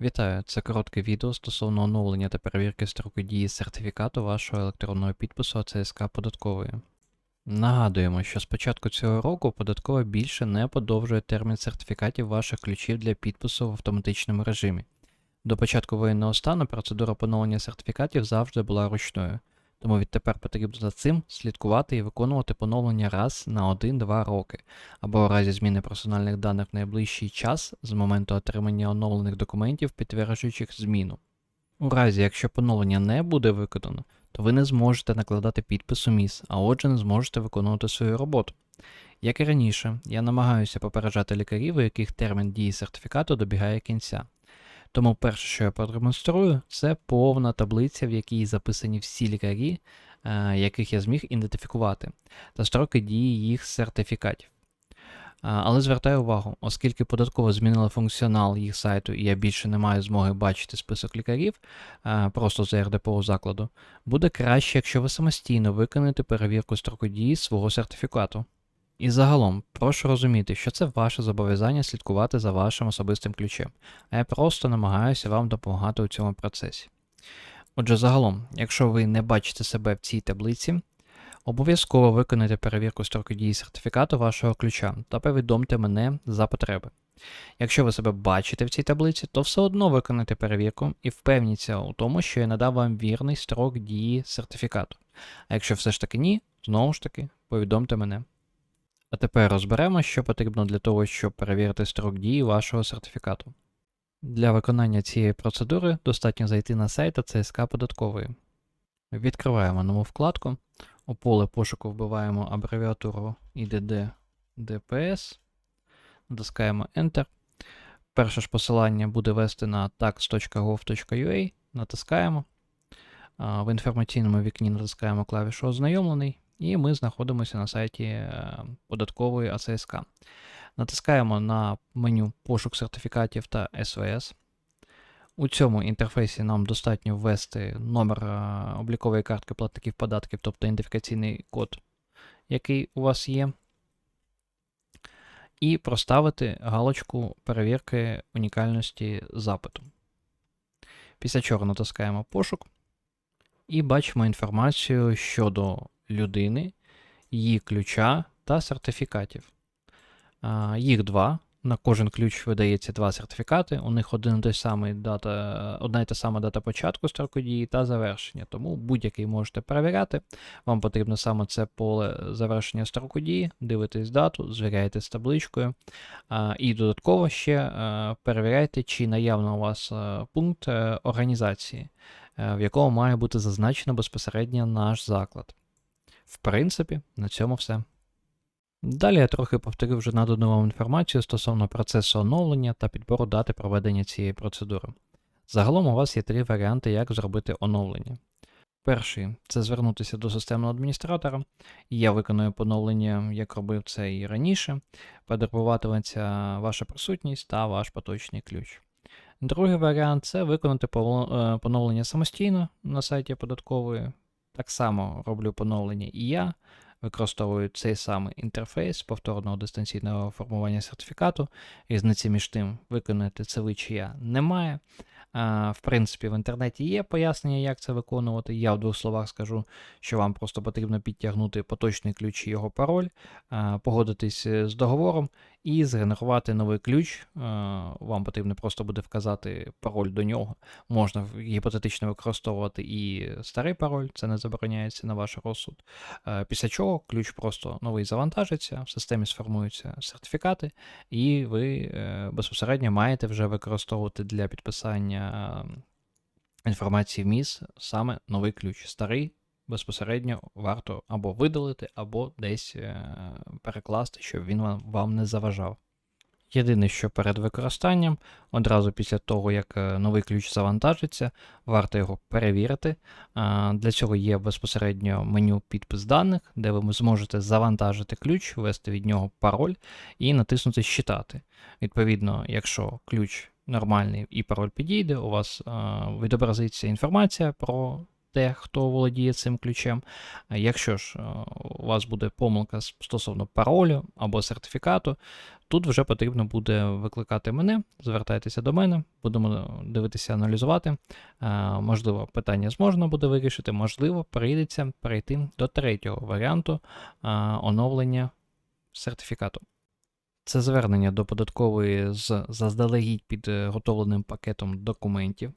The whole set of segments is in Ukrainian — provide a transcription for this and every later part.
Вітаю! Це коротке відео стосовно оновлення та перевірки строку дії сертифікату вашого електронного підпису АЦСК податкової. Нагадуємо, що з початку цього року податкова більше не подовжує термін сертифікатів ваших ключів для підпису в автоматичному режимі. До початку воєнного стану процедура поновлення сертифікатів завжди була ручною, тому відтепер потрібно за цим слідкувати і виконувати поновлення раз на 1-2 роки, або у разі зміни персональних даних в найближчий час з моменту отримання оновлених документів, підтверджуючих зміну. У разі, якщо поновлення не буде виконано, то ви не зможете накладати підпис у МІС, а отже не зможете виконувати свою роботу. Як і раніше, я намагаюся попереджати лікарів, у яких термін дії сертифікату добігає кінця. Тому перше, що я продемонструю, це повна таблиця, в якій записані всі лікарі, е, яких я зміг ідентифікувати, та строки дії їх сертифікатів. Але звертаю увагу, оскільки податково змінила функціонал їх сайту, і я більше не маю змоги бачити список лікарів просто з РДПО закладу, буде краще, якщо ви самостійно виконаєте перевірку строку дії свого сертифікату. І загалом, прошу розуміти, що це ваше зобов'язання слідкувати за вашим особистим ключем, а я просто намагаюся вам допомагати у цьому процесі. Отже, загалом, якщо ви не бачите себе в цій таблиці, Обов'язково виконайте перевірку строку дії сертифікату вашого ключа та повідомте мене за потреби. Якщо ви себе бачите в цій таблиці, то все одно виконайте перевірку і впевніться у тому, що я надав вам вірний строк дії сертифікату. А якщо все ж таки ні, знову ж таки повідомте мене. А тепер розберемо, що потрібно для того, щоб перевірити строк дії вашого сертифікату. Для виконання цієї процедури достатньо зайти на сайт ЦСК податкової. Відкриваємо нову вкладку. У поле пошуку вбиваємо абревіатуру IDD DPS, натискаємо Enter. Перше ж посилання буде вести на tax.gov.ua, натискаємо. В інформаційному вікні натискаємо клавішу Ознайомлений, і ми знаходимося на сайті е, податкової АЦСК. Натискаємо на меню Пошук сертифікатів та СВС. У цьому інтерфейсі нам достатньо ввести номер облікової картки платників податків, тобто ідентифікаційний код, який у вас є, і проставити галочку перевірки унікальності запиту. Після чого натискаємо пошук і бачимо інформацію щодо людини, її ключа та сертифікатів. Їх два. На кожен ключ видається два сертифікати. У них один той самий дата, одна і та сама дата початку строку дії та завершення. Тому будь-який можете перевіряти. Вам потрібно саме це поле завершення строку дії, дивитесь дату, звіряєте з табличкою. І додатково ще а, перевіряйте, чи наявно у вас а, пункт а, організації, в якому має бути зазначено безпосередньо наш заклад. В принципі, на цьому все. Далі я трохи повторю вже надану вам інформацію стосовно процесу оновлення та підбору дати проведення цієї процедури. Загалом у вас є три варіанти, як зробити оновлення. Перший це звернутися до системного адміністратора, я виконую поновлення, як робив це і раніше, подрабуватиметься ваша присутність та ваш поточний ключ. Другий варіант це виконати поновлення самостійно на сайті податкової. Так само роблю поновлення і я використовують цей самий інтерфейс повторного дистанційного формування сертифікату. Різниці між тим, виконати це ви чи я немає. В принципі, в інтернеті є пояснення, як це виконувати. Я в двох словах скажу, що вам просто потрібно підтягнути поточний ключ і його пароль, погодитись з договором і згенерувати новий ключ. Вам потрібно просто буде вказати пароль до нього. Можна гіпотетично використовувати і старий пароль, це не забороняється на ваш розсуд. Після чого ключ просто новий завантажиться, в системі сформуються сертифікати, і ви е, безпосередньо маєте вже використовувати для підписання інформації в МІС саме новий ключ. Старий безпосередньо варто або видалити, або десь е, перекласти, щоб він вам не заважав. Єдине, що перед використанням, одразу після того, як е, новий ключ завантажиться, варто його перевірити. Для цього є безпосередньо меню підпис даних, де ви зможете завантажити ключ, ввести від нього пароль і натиснути Щитати. Відповідно, якщо ключ нормальний і пароль підійде, у вас відобразиться інформація про те, хто володіє цим ключем. Якщо ж е, у вас буде помилка стосовно паролю або сертифікату, тут вже потрібно буде викликати мене, звертайтеся до мене, будемо дивитися, аналізувати. Е, Можливо, питання зможна буде вирішити, можливо, прийдеться перейти до третього варіанту е, оновлення сертифікату. Це звернення до податкової з заздалегідь підготовленим пакетом документів.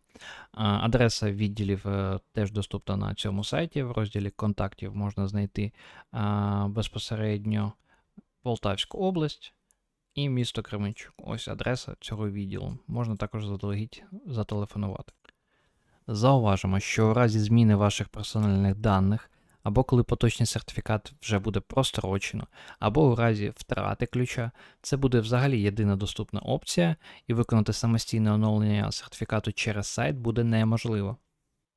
Адреса відділів е, теж доступна на цьому сайті. В розділі контактів можна знайти безпосередньо Полтавську область і місто Кременчук. Ось адреса цього відділу. Можна також заздалегідь зателефонувати. Зауважимо, що у разі зміни ваших персональних даних або коли поточний сертифікат вже буде прострочено, або у разі втрати ключа, це буде взагалі єдина доступна опція, і виконати самостійне оновлення сертифікату через сайт буде неможливо.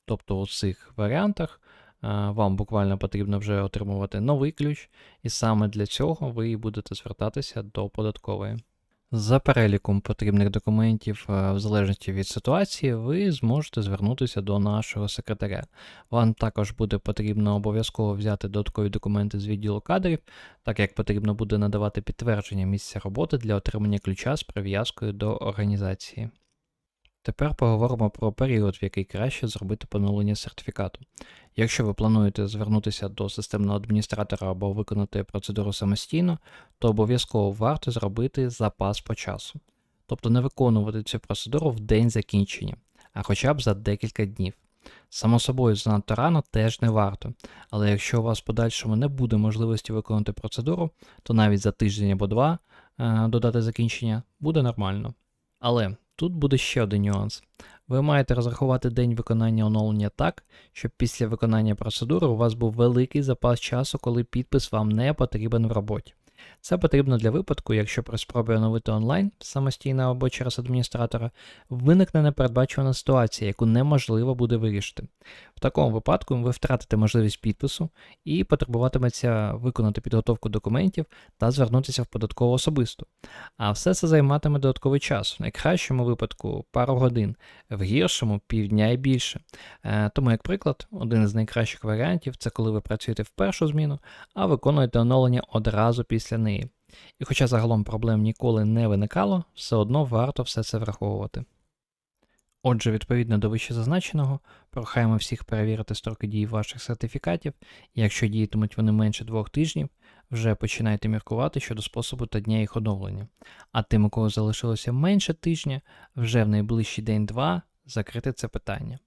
Тобто у цих варіантах е, вам буквально потрібно вже отримувати новий ключ, і саме для цього ви будете звертатися до податкової. За переліком потрібних документів, е, в залежності від ситуації, ви зможете звернутися до нашого секретаря. Вам також буде потрібно обов'язково взяти додаткові документи з відділу кадрів, так як потрібно буде надавати підтвердження місця роботи для отримання ключа з прив'язкою до організації. Тепер поговоримо про період, в який краще зробити поновлення сертифікату. Якщо ви плануєте звернутися до системного адміністратора або виконати процедуру самостійно, то обов'язково варто зробити запас по часу. Тобто не виконувати цю процедуру в день закінчення, а хоча б за декілька днів. Само собою, занадто рано теж не варто, але якщо у вас в подальшому не буде можливості виконати процедуру, то навіть за тиждень або два е, до дати закінчення буде нормально. Але тут буде ще один нюанс. Ви маєте розрахувати день виконання оновлення так, щоб після виконання процедури у вас був великий запас часу, коли підпис вам не потрібен в роботі. Це потрібно для випадку, якщо при спробі оновити онлайн самостійно або через адміністратора виникне непередбачувана ситуація, яку неможливо буде вирішити. Такому випадку ви втратите можливість підпису і потребуватиметься виконати підготовку документів та звернутися в податкову особисто. А все це займатиме додатковий час, в найкращому випадку пару годин, в гіршому півдня і більше. Е, Тому, як приклад, один із найкращих варіантів це коли ви працюєте в першу зміну, а виконуєте оновлення одразу після неї. І хоча загалом проблем ніколи не виникало, все одно варто все це враховувати. Отже, відповідно до вищезазначеного, прохаємо всіх перевірити строки дії ваших сертифікатів, якщо діятимуть вони менше двох тижнів, вже починайте міркувати щодо способу та дня їх оновлення. А тим, у кого залишилося менше тижня, вже в найближчий день-два закрити це питання.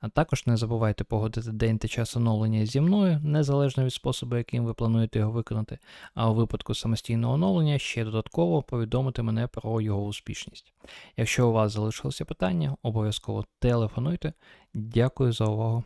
А також не забувайте погодити день та час оновлення зі мною, незалежно від способу, яким ви плануєте його виконати, а у випадку самостійного оновлення ще додатково повідомити мене про його успішність. Якщо у вас залишилося питання, обов'язково телефонуйте. Дякую за увагу.